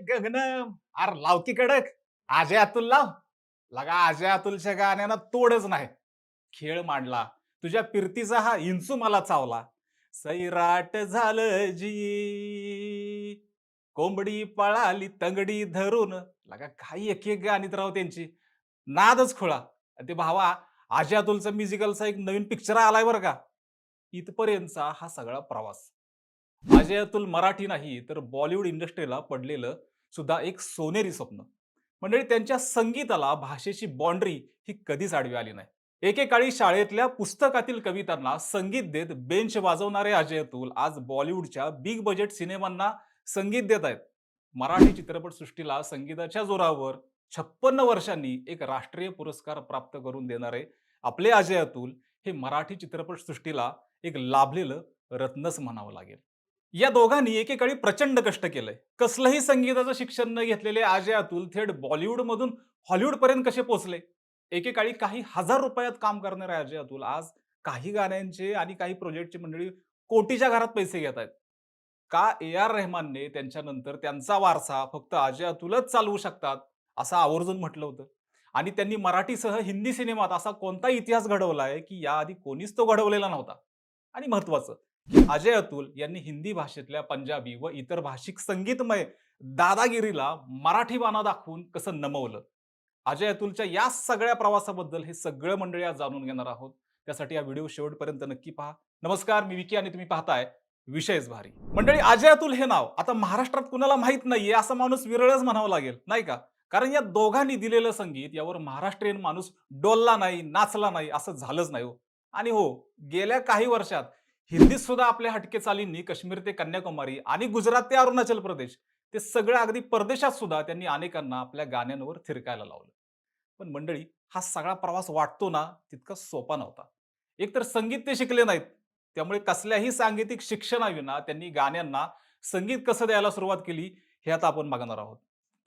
Gangnam. अर लाव की कडक अजय अतुल लाव. लगा अजय अतुलच्या गाण्यानं तोडच नाही. खेळ मांडला. तुझ्या पिरतीचा हा इंचू मला चावला. सैराट झालं जी. कोंबडी पळाली तंगडी धरून. लगा काही एक एक गाणीत राव त्यांची. नादच खुळा. ते भावा अजय अतुलचा म्युझिकलचा एक नवीन पिक्चर आलाय बरं का. इथपर्यंतचा हा सगळा प्रवास. अजय अतुल मराठी नाही तर बॉलिवूड इंडस्ट्रीला पडलेलं सुद्धा एक सोनेरी स्वप्न. मंडळी त्यांच्या संगीताला भाषेची बाँड्री ही कधीच आडवी आली नाही. एकेकाळी शाळेतल्या पुस्तकातील कवितांना संगीत देत बेंच वाजवणारे अजय अतुल आज बॉलिवूडच्या बिग बजेट सिनेमांना संगीत देत आहेत. मराठी चित्रपटसृष्टीला संगीताच्या जोरावर छप्पन्न वर्षांनी एक राष्ट्रीय पुरस्कार प्राप्त करून देणारे आपले अजय अतुल हे मराठी चित्रपटसृष्टीला एक लाभलेलं रत्नच म्हणावं लागेल. या दोघांनी एकेकाळी प्रचंड कष्ट केलंय. कसलंही संगीताचं शिक्षण न घेतलेले अजय अतुल थेट बॉलिवूडमधून हॉलिवूड पर्यंत कसे पोहोचले? एकेकाळी काही हजार रुपयात काम करणारे अजय अतुल आज काही गाण्यांचे आणि काही प्रोजेक्टची मंडळी कोटीच्या घरात पैसे घेत आहेत. का ए आर रेहमानने त्यांच्यानंतर त्यांचा वारसा फक्त अजय अतुलच चालवू शकतात असं आवर्जून म्हटलं होतं? आणि त्यांनी मराठीसह हिंदी सिनेमात असा कोणता इतिहास घडवलाय की याआधी कोणीच तो घडवलेला नव्हता? आणि महत्वाचं अजय अतुल यांनी हिंदी भाषेतल्या पंजाबी व इतर भाषिक संगीतमय दादागिरीला मराठी बाणा दाखवून कसं नमवलं? अजय अतुलच्या या सगळ्या प्रवासाबद्दल हे सगळं मंडळी आज जाणून घेणार आहोत. त्यासाठी या व्हिडिओ शेवटपर्यंत नक्की पहा. नमस्कार मी विकी आणि तुम्ही पाहताय विषयच भारी. मंडळी अजय अतुल हे नाव आता महाराष्ट्रात कुणाला माहीत नाहीये असा माणूस विरळच म्हणावं लागेल नाही का? कारण या दोघांनी दिलेलं संगीत यावर महाराष्ट्रीयन माणूस डोलला नाही नाचला नाही असं झालंच नाही हो. आणि हो गेल्या काही वर्षात हिंदीत सुद्धा आपल्या हटके चालींनी काश्मीर ते कन्याकुमारी आणि गुजरात ते अरुणाचल प्रदेश ते सगळं अगदी परदेशात सुद्धा त्यांनी अनेकांना आपल्या गाण्यांवर थिरकायला लावलं. पण मंडळी हा सगळा प्रवास वाटतो ना तितका सोपा नव्हता. एकतर संगीत ते शिकले नाहीत त्यामुळे कसल्याही सांगीतिक शिक्षणाविना त्यांनी गाण्यांना संगीत कसं द्यायला सुरुवात केली हे आता आपण बघणार आहोत.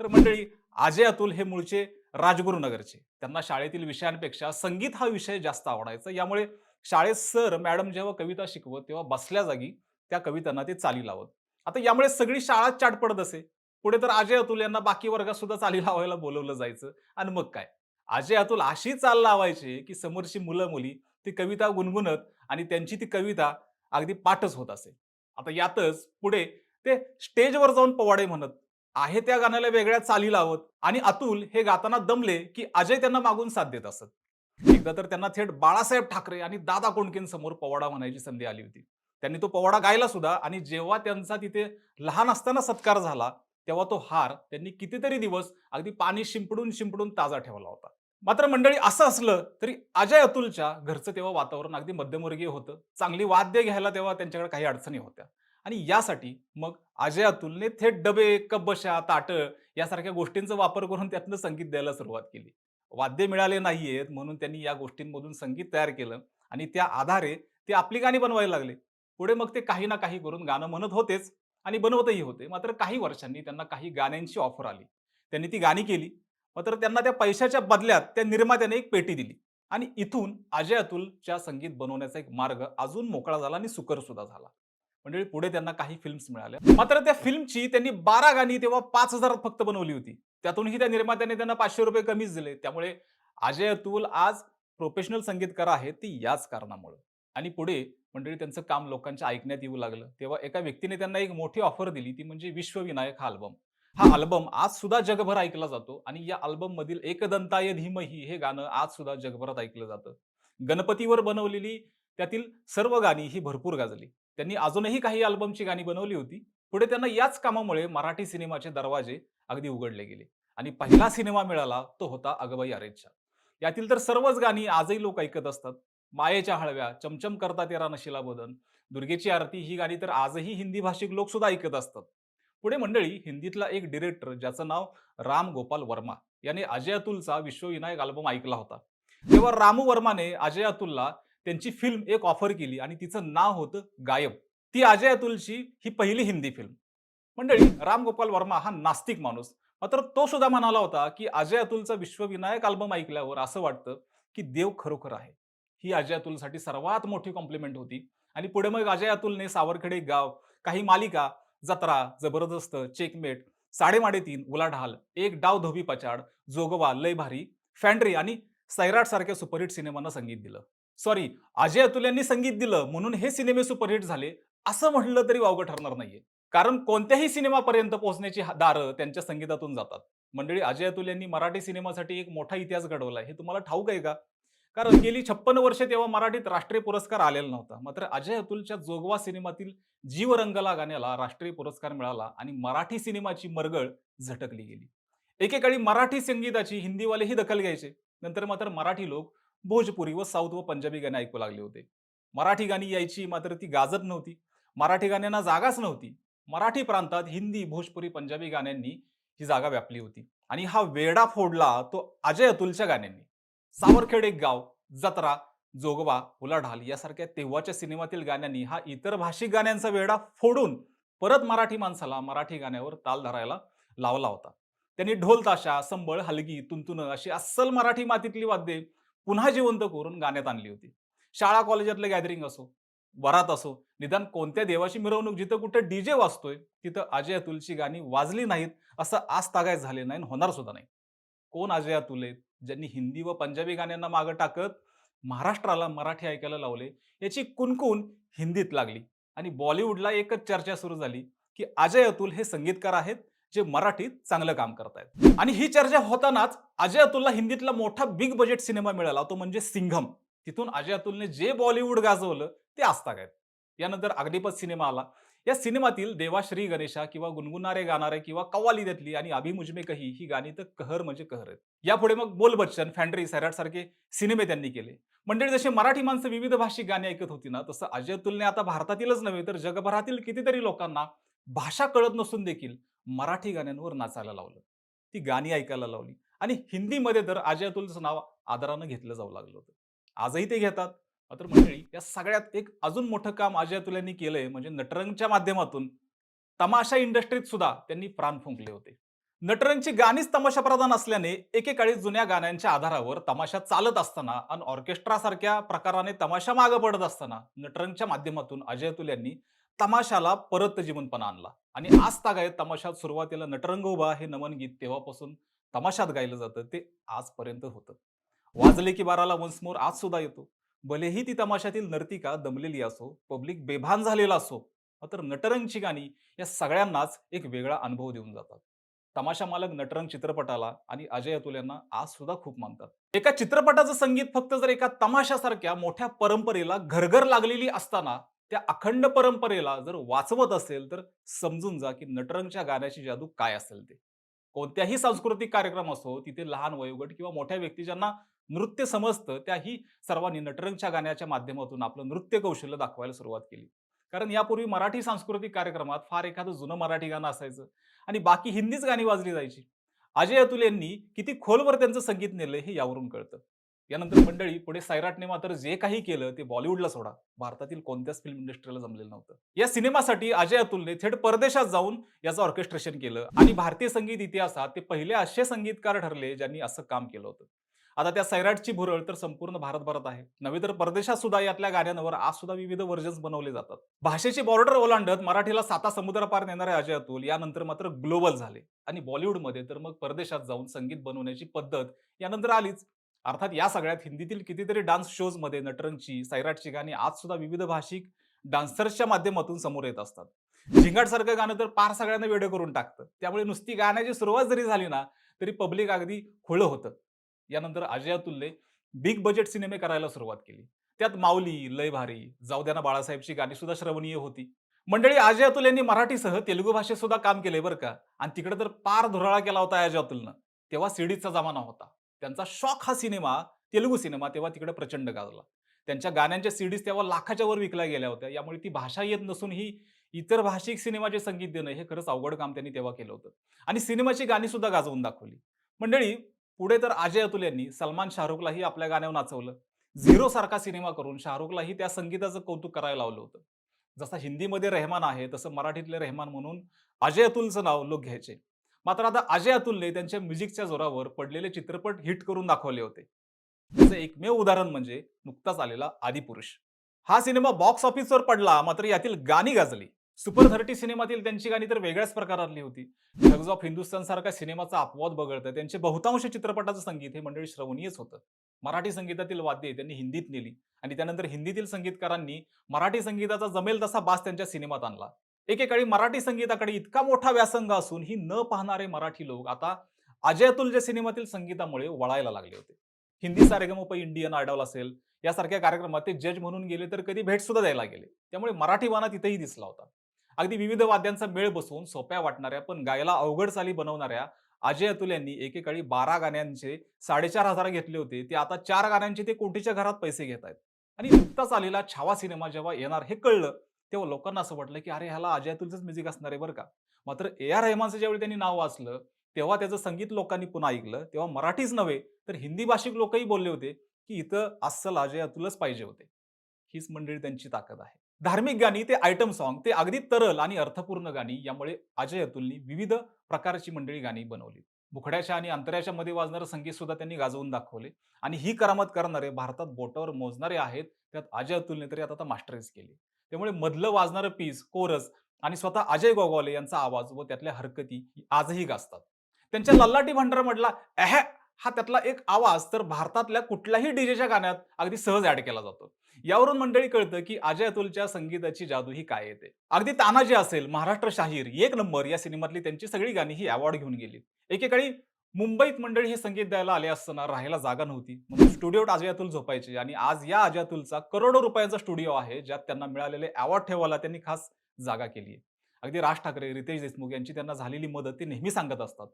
तर मंडळी अजय अतुल हे मूळचे राजगुरुनगरचे. त्यांना शाळेतील विषयांपेक्षा संगीत हा विषय जास्त आवडायचा यामुळे शाळेत सर मॅडम जेव्हा कविता शिकवत तेव्हा बसल्या जागी त्या कवितांना ते चाली लावत. आता यामुळे सगळी शाळा चाट पडत असे. पुढे तर अजय अतुल यांना बाकी वर्गात सुद्धा चाली लावायला बोलवलं जायचं. आणि मग काय? अजय अतुल अशी चाल लावायचे की समोरची मुलं मुली ती कविता गुणगुणत आणि त्यांची ती कविता अगदी पाठच होत असे. आता यातच पुढे ते स्टेजवर जाऊन पवाडे म्हणत आहे त्या गाण्याला वेगळ्या चाली लावत आणि अतुल हे गाताना दमले की अजय त्यांना मागून साथ देत असत. एकदा तर त्यांना थेट बाळासाहेब ठाकरे आणि दादा कोंडकेंसमोर पवाडा म्हणायची संधी आली होती. त्यांनी तो पवाडा गायला सुद्धा आणि जेव्हा त्यांचा तिथे लहान असताना सत्कार झाला तेव्हा तो हार त्यांनी कितीतरी दिवस अगदी पाणी शिंपडून शिंपडून ताजा ठेवला होता. मात्र मंडळी असं असलं तरी अजय अतुलच्या घरचं तेव्हा वातावरण अगदी मध्यमवर्गीय होतं. चांगली वाद्य घ्यायला तेव्हा त्यांच्याकडे काही अडचणी होत्या. आणि यासाठी मग अजय अतुलने थेट डबे कब्बशा ताट यासारख्या गोष्टींचा वापर करून त्यातनं संगीत द्यायला सुरुवात केली. वाद्य मिळाले नाहीयेत म्हणून त्यांनी या गोष्टींमधून संगीत तयार केलं आणि त्या आधारे ते आपली गाणी बनवायला लागले. पुढे मग ते काही ना काही करून गाणं म्हणत होतेच आणि बनवतही होते. मात्र काही वर्षांनी त्यांना काही गाण्यांची ऑफर आली. त्यांनी ती गाणी केली. मात्र त्यांना त्या पैशाच्या बदल्यात त्या निर्मात्याने एक पेटी दिली आणि इथून अजय अतुलच्या संगीत बनवण्याचा एक मार्ग अजून मोकळा झाला आणि सुकर सुद्धा झाला. म्हणजे पुढे त्यांना काही फिल्म्स मिळाल्या. मात्र त्या फिल्मची त्यांनी बारा गाणी तेव्हा पाच हजारात फक्त बनवली होती. त्यातूनही त्या निर्मात्याने त्यांना पाचशे रुपये कमीच दिले. त्यामुळे अजय अतुल आज प्रोफेशनल संगीतकार आहेत ती याच कारणामुळे. आणि पुढे मंडळी त्यांचं काम लोकांच्या ऐकण्यात येऊ लागलं. तेव्हा एका व्यक्तीने त्यांना एक मोठी ऑफर दिली ती म्हणजे विश्वविनायक हा अल्बम हा अल्बम आज सुद्धा जगभर ऐकला जातो आणि या अल्बम मधील एकदंताय धीमही हे गाणं आज सुद्धा जगभरात ऐकलं जातं. गणपतीवर बनवलेली त्यातील सर्व गाणी ही भरपूर गाजली. त्यांनी अजूनही काही अल्बमची गाणी बनवली होती. पुढे त्यांना याच कामामुळे मराठी सिनेमाचे दरवाजे अगदी उघडले गेले. आणि पहिला सिनेमा मिळाला तो होता अगबाई अरेच्छा यातील तर सर्वच गाणी आजही लोक ऐकत असतात. मायेच्या हळव्या चमचम करता तेरा नशिला बदन दुर्गेची आरती ही गाणी तर आजही हिंदी भाषिक लोक सुद्धा ऐकत असतात. पुढे मंडळी हिंदीतला एक डिरेक्टर ज्याचं नाव राम गोपाल वर्मा याने अजय अतुलचा विश्वविनायक अल्बम ऐकला होता. तेव्हा रामू वर्माने अजय अतुलला त्यांची फिल्म एक ऑफर केली आणि तिचं नाव होतं गायब. ती अजय अतुलची ही पहिली हिंदी फिल्म मंडळी राम गोपाल वर्मा हा नास्तिक माणूस. मात्र तो सुद्धा म्हणाला होता की अजय अतुलचा विश्वविनायक अल्बम ऐकल्यावर असं वाटतं की देव खरोखर आहे. ही अजय अतुलसाठी सर्वात मोठी कॉम्प्लिमेंट होती. आणि पुढे मग अजय अतुलने सावरखेडे गाव काही मालिका जत्रा जबरदस्त चेकमेट साडेमाडे तीन उलाढाल एक डाव धोबी पचाड जोगवा लय भारी फॅन्ड्री आणि सैराट सारख्या सुपरहिट सिनेमांना संगीत दिलं. सॉरी अजय अतुल यांनी संगीत दिलं म्हणून हे सिनेमे सुपरहिट झाले असं म्हटलं तरी वावगं ठरणार नाहीये. कारण कोणत्याही सिनेमापर्यंत पोहोचण्याची दारं त्यांच्या संगीतातून जातात. मंडळी अजय अतुल यांनी मराठी सिनेमासाठी एक मोठा इतिहास घडवला हे तुम्हाला ठाऊक आहे का? कारण गेली छप्पन वर्षे तेव्हा मराठीत राष्ट्रीय पुरस्कार आलेला नव्हता. मात्र अजय अतुलच्या जोगवा सिनेमातील जीव रंगला गाण्याला राष्ट्रीय पुरस्कार मिळाला आणि मराठी सिनेमाची मरगळ झटकली गेली. एकेकाळी मराठी संगीताची हिंदीवालेही दखल घ्यायचे. नंतर मात्र मराठी लोक भोजपुरी व साऊथ व पंजाबी गाणी ऐकू लागले होते. मराठी गाणी यायची मात्र ती गाजत नव्हती. मराठी गाण्यांना जागाच नव्हती. मराठी प्रांतात हिंदी भोजपुरी पंजाबी गाण्यांनी ही जागा व्यापली होती. आणि हा वेडा फोडला तो अजय अतुलच्या गाण्यांनी. सावरखेड एक गाव जत्रा जोगवा उलाढाल यासारख्या तेव्हाच्या सिनेमातील गाण्यांनी हा इतर भाषिक गाण्यांचा वेडा फोडून परत मराठी माणसाला मराठी गाण्यावर ताल धरायला लावला होता. त्यांनी ढोल ताशा संबळ हलगी तुंतुन अशी अस्सल मराठी मातीतली वाद्ये पुन्हा जिवंत करून गाण्यात आणली होती. शाळा कॉलेजातलं गॅदरिंग असो वरात असो. निदान कोणत्या देवाची मिरवणूक जिथं कुठं डीजे वाजतोय तिथं अजय अतुलची गाणी वाजली नाहीत असं आज तागाय झाले नाही होणार सुद्धा नाही. कोण अजय अतुल आहेत ज्यांनी हिंदी व पंजाबी गाण्यांना मागं टाकत महाराष्ट्राला मराठी ऐकायला लावले याची कुणकुण हिंदीत लागली. आणि बॉलिवूडला एकच चर्चा सुरू झाली की अजय अतुल हे संगीतकार आहेत जे मराठीत चांगलं काम करतायत. आणि ही चर्चा होतानाच अजय अतुलला हिंदीतला मोठा बिग बजेट सिनेमा मिळाला तो म्हणजे सिंघम. तिथून अजय अतुलने जे बॉलिवूड गाजवलं ते आजतागायत यानंतर अग्निपथ सिनेमा आला. या सिनेमातील देवाश्री गणेशा किंवा गुणगुणारे गाणारे किंवा कव्वाली देतली आणि अभिमुजमे कही ही गाणी तर कहर म्हणजे कहर आहेत. यापुढे मग बोल बच्चन फॅन्ड्री सैराट सारखे सिनेमे त्यांनी केले. मंडळी जसे मराठी माणसं विविध भाषिक गाणी ऐकत होती ना तसं अजय अतुलने आता भारतातीलच नव्हे तर जगभरातील कितीतरी लोकांना भाषा कळत नसून देखील मराठी गाण्यांवर नाचायला लावलं. ती गाणी ऐकायला लावली. आणि हिंदीमध्ये तर अजय अतुलचं नाव आदरानं घेतलं जाऊ लागलं होतं. आजही ते घेतात. मात्र मंडळी या सगळ्यात एक अजून मोठं काम अजय तुल्यांनी केलंय म्हणजे नटरंगच्या माध्यमातून तमाशा इंडस्ट्रीत सुद्धा त्यांनी प्राण फुंकले होते. नटरंगची गाणीच तमाशा प्रधान असल्याने एकेकाळी जुन्या गाण्यांच्या आधारावर तमाशा चालत असताना आणि ऑर्केस्ट्रा सारख्या प्रकाराने तमाशा मागे पडत असताना नटरंगच्या माध्यमातून अजय अतुल यांनी तमाशाला परत जीवनपणा आणला. आणि आज तागायत तमाशात सुरुवातीला नटरंग उभा हे नमन गीत तेव्हापासून तमाशात गायलं जातं ते आजपर्यंत होतं. वाजले की बाराला वन्स मोर आज सुद्धा येतो. भलेही ती तमाशातील नर्तिका दमलेली असो पब्लिक बेभान झालेला असो मात्र नटरंगची गाणी या सगळ्यांनाच एक वेगळा अनुभव देऊन जातात. तमाशा मालक नटरंग चित्रपटाला आणि अजय अतुल यांना आज सुद्धा खूप मानतात. एका चित्रपटाचं संगीत फक्त जर एका तमाशासारख्या मोठ्या परंपरेला घरघर लागलेली असताना त्या अखंड परंपरेला जर वाचवत असेल तर समजून जा की नटरंगच्या गाण्याची जादू काय असेल ते. कोणत्याही सांस्कृतिक कार्यक्रम असो तिथे लहान वयोगट किंवा मोठ्या व्यक्ती ज्यांना नृत्य समजतं त्याही सर्वांनी नटरंगच्या गाण्याच्या माध्यमातून आपलं नृत्य कौशल्य दाखवायला सुरुवात केली. कारण यापूर्वी मराठी सांस्कृतिक कार्यक्रमात फार एखादं जुनं मराठी गाणं असायचं आणि बाकी हिंदीच गाणी वाजली जायची. अजय अतुल यांनी किती खोलवर त्यांचं संगीत नेलंय हे यावरून कळतं. यानंतर मंडळी पुढे सैराटने मात्र जे काही केलं ते बॉलिवूडला सोडा. भारतातील कोणत्याच फिल्म इंडस्ट्रीला जमलेलं नव्हतं. या सिनेमासाठी अजय अतुलने थेट परदेशात जाऊन याचं ऑर्केस्ट्रेशन केलं आणि भारतीय संगीत इतिहासात ते पहिले असे संगीतकार ठरले ज्यांनी असं काम केलं होतं. आता त्या सैराटची भुरळ तर संपूर्ण भारतभरात आहे. नव्हे तर परदेशात सुद्धा यातल्या गाण्यांवर आज सुद्धा विविध व्हर्जन्स बनवले जातात. भाषेची बॉर्डर ओलांडत मराठीला साता समुद्र पार नेणारे अजय अतुल यानंतर मात्र ग्लोबल झाले. आणि बॉलिवूडमध्ये तर मग परदेशात जाऊन संगीत बनवण्याची पद्धत यानंतर आलीच. अर्थात या सगळ्यात हिंदीतील कितीतरी डान्स शोजमध्ये नटरंगची सैराटची गाणी आज सुद्धा विविध भाषिक डान्सर्सच्या माध्यमातून समोर येत असतात. झिंगाट सारखं गाणं तर पार सगळ्यांना वेडे करून टाकतं. त्यामुळे नुसती गाण्याची सुरुवात जरी झाली ना तरी पब्लिक अगदी खुळं होतं. यानंतर अजय अतुलने बिग बजेट सिनेमे करायला सुरुवात केली. त्यात माऊली लय भारी जाऊद्याना बाळासाहेबची गाणी सुद्धा श्रवणीय होती. मंडळी अजय अतुल यांनी मराठीसह तेलुगू भाषेत सुद्धा काम केले बरं का? आणि तिकडे तर पार धुराळा केला होता अजय अतुलनं. तेव्हा सीडीचा जमाना होता. त्यांचा शॉक हा सिनेमा तेलुगू सिनेमा तेव्हा तिकडे प्रचंड गाजला. त्यांच्या गाण्यांच्या सीडीज तेव्हा लाखाच्या वर विकल्या गेल्या होत्या. यामुळे ती भाषा येत नसून ही इतर भाषिक सिनेमाचे संगीत देणं हे खरंच अवघड काम त्यांनी तेव्हा केलं होतं. आणि सिनेमाची गाणी सुद्धा गाजवून दाखवली. मंडळी पुढे तर अजय अतुल यांनी सलमान शाहरुखलाही आपल्या गाण्यावर नाचवलं. झिरो सारखा सिनेमा करून शाहरुखलाही त्या संगीताचं कौतुक करायला लावलं होतं. जसा हिंदीमध्ये रेहमान आहे तसं मराठीतले रेहमान म्हणून अजय अतुलचं नाव लोक घ्यायचे. मात्र आता अजय अतुलने त्यांच्या म्युझिकच्या जोरावर पडलेले चित्रपट हिट करून दाखवले होते. त्याचं एकमेव उदाहरण म्हणजे नुकताच आलेला आदिपुरुष हा सिनेमा बॉक्स ऑफिसवर पडला मात्र यातील गाणी गाजली. सुपर थर्टी सिनेमातील त्यांची गाणी तर वेगळ्याच प्रकारातली होती. ठग्ज ऑफ हिंदुस्तान सारखा सिनेमाचा अपवाद वगळता त्यांचे बहुतांश चित्रपटाचं संगीत हे मंडळी श्रवणीयच होतं. मराठी संगीतातील वाद्ये त्यांनी हिंदीत नेली आणि त्यानंतर हिंदीतील संगीतकारांनी मराठी संगीताचा जमेल तसा बास त्यांच्या सिनेमात आणला. एकेकाळी मराठी संगीताकडे इतका मोठा व्यासंग असून ही न पाहणारे मराठी लोक आता अजय अतुलच्या सिनेमातील संगीतामुळे वळायला लागले होते. हिंदी सारेगमप इंडियन आयडॉल असेल यासारख्या कार्यक्रमात ते जज म्हणून गेले तर कधी भेट सुद्धा द्यायला गेले. त्यामुळे मराठी वाना तिथेही दिसला होता. अगदी विविध वाद्यांचा मेळ बसवून सोप्या वाटणाऱ्या पण गायला अवघड चाली बनवणाऱ्या अजय अतुल यांनी एकेकाळी बारा गाण्यांचे साडेचार हजार घेतले होते. ते आता चार गाण्यांचे ते कोटीच्या घरात पैसे घेत आहेत आणि नुकताच आलेला छावा सिनेमा जेव्हा येणार हे कळलं तेव्हा लोकांना असं वाटलं की अरे ह्याला अजय अतुलचंच म्युझिक असणार आहे बरं का. मात्र ए आर रहमानचं ज्यावेळी त्यांनी नाव वाचलं तेव्हा त्याचं संगीत लोकांनी पुन्हा ऐकलं. तेव्हा मराठीच नव्हे तर हिंदी भाषिक लोकही बोलले होते की इथं अस्सल अजय अतुलच पाहिजे होते. हीच मंडळी त्यांची ताकद आहे. धार्मिक गाणी ते आयटम सॉन्ग ते अगदी तरल आणि अर्थपूर्ण गाणी यामुळे अजय अतुलनी विविध प्रकारची मंडळी गाणी बनवली. मुखड्याच्या आणि अंतऱ्याच्या मध्ये वाजणारं संगीत सुद्धा त्यांनी गाजवून दाखवले. आणि ही करामत करणारे भारतात बोटावर मोजणारे आहेत त्यात अजय अतुलने तरी आता मास्टरीज केली. त्यामुळे मधलं वाजणारं पीस कोरस आणि स्वतः अजय गोगावले यांचा आवाज व त्यातल्या हरकती आजही गाजतात. त्यांच्या लल्लाटी भंडार म्हटला एह हा त्यातला एक आवाज तर भारतातल्या कुठल्याही डीजेच्या गाण्यात अगदी सहज ऍड केला जातो. यावरून मंडळी कळतं की अजय अतुलच्या संगीताची जादू ही काय येते? अगदी तानाजी असेल महाराष्ट्र शाहीर एक नंबर या सिनेमातली त्यांची सगळी गाणी ही अवॉर्ड घेऊन गेली. एकेकाळी मुंबईत मंडळी हे संगीत द्यायला आले असताना राहायला जागा नव्हती. म्हणून स्टुडिओत अजय अतुल झोपायचे आणि आज या अजयातुलचा करोडो रुपयाचा स्टुडिओ आहे ज्यात त्यांना मिळालेले अवॉर्ड ठेवायला त्यांनी खास जागा केली आहे. अगदी राज ठाकरे रितेश देशमुख यांची त्यांना झालेली मदत ते नेहमी सांगत असतात.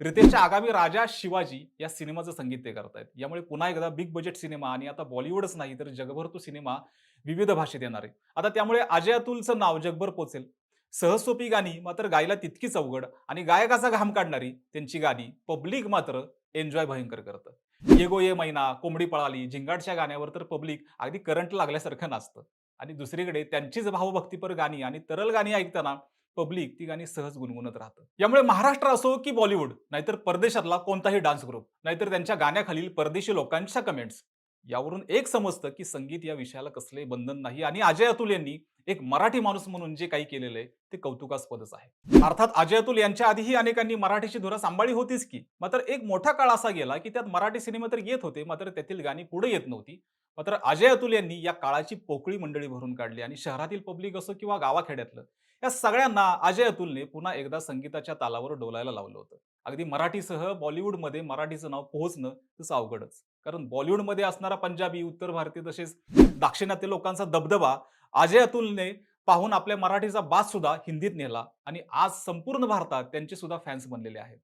रितेशच्या आगामी राजा शिवाजी या सिनेमाचं संगीत ते करतायत. यामुळे पुन्हा एकदा बिग बजेट सिनेमा आणि आता बॉलिवूडच नाही तर जगभर तो सिनेमा विविध भाषेत येणार आहे. आता त्यामुळे अजय अतुलचं नाव जगभर पोचेल. सहजसोपी गाणी मात्र गायला तितकीच अवघड आणि गायकाचा घाम काढणारी त्यांची गाणी पब्लिक मात्र एन्जॉय भयंकर करतं. ये गो ये मैना कोंबडी पळाली झिंगाटच्या गाण्यावर तर पब्लिक अगदी करंट लागल्यासारखं नाचतं. आणि दुसरीकडे त्यांचीच भावभक्तीपर गाणी आणि तरल गाणी ऐकताना पब्लिक ती गाणी सहज गुणगुणत राहतं. यामुळे महाराष्ट्र असो की बॉलिवूड नाहीतर परदेशातला कोणताही डान्स ग्रुप नाहीतर त्यांच्या गाण्याखालील परदेशी लोकांच्या कमेंट्स यावरून एक समजतं की संगीत या विषयाला कसले बंधन नाही. आणि अजय अतुल यांनी एक मराठी माणूस म्हणून जे काही केलेलं आहे ते कौतुकास्पदच आहे. अर्थात अजय अतुल यांच्या आधीही अनेकांनी मराठीची धुरा सांभाळी होतीच की. मात्र एक मोठा काळ असा गेला की त्यात मराठी सिनेमा तर येत होते मात्र त्यातील गाणी पुढे येत नव्हती. मात्र अजय अतुल यांनी या काळाची पोकळी मंडळी भरून काढली आणि शहरातील पब्लिक असो किंवा गावाखेड्यातलं या सगळ्यांना अजय अतुलने पुन्हा एकदा संगीताच्या तालावर डोलायला लावलं होतं. अगदी मराठीसह बॉलिवूडमध्ये मराठीचं नाव पोहोचणं तसं अवघडच. कारण बॉलिवूडमध्ये असणारा पंजाबी उत्तर भारतीय तसेच दाक्षिणात्य लोकांचा दबदबा अजय अतुलने पाहून आपल्या मराठीचा बास सुद्धा हिंदीत नेला आणि आज संपूर्ण भारतात त्यांचे सुद्धा फॅन्स बनलेले आहेत.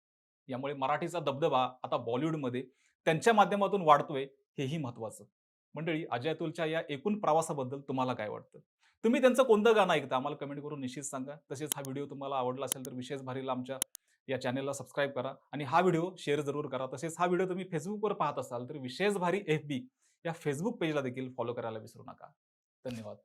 यामुळे मराठीचा दबदबा आता बॉलिवूडमध्ये त्यांच्या माध्यमातून वाढतोय हेही महत्वाचं. मंडळी अजय अतुलच्या या एकूण प्रवासाबद्दल तुम्हाला काय वाटतं? तुम्ही त्यांचं कोणतं गाणं ऐकता? आम्हाला कमेंट करून निश्चित सांगा. तसेच हा व्हिडिओ तुम्हाला आवडला असेल तर विशेष भारीला आमच्या या चॅनलला सबस्क्राईब करा आणि हा व्हिडिओ शेअर जरूर करा. तसेच हा व्हिडिओ तुम्ही फेसबुकवर पाहत असाल तर विशेष भारी एफ बी या फेसबुक पेजला देखील फॉलो करायला विसरू नका. धन्यवाद.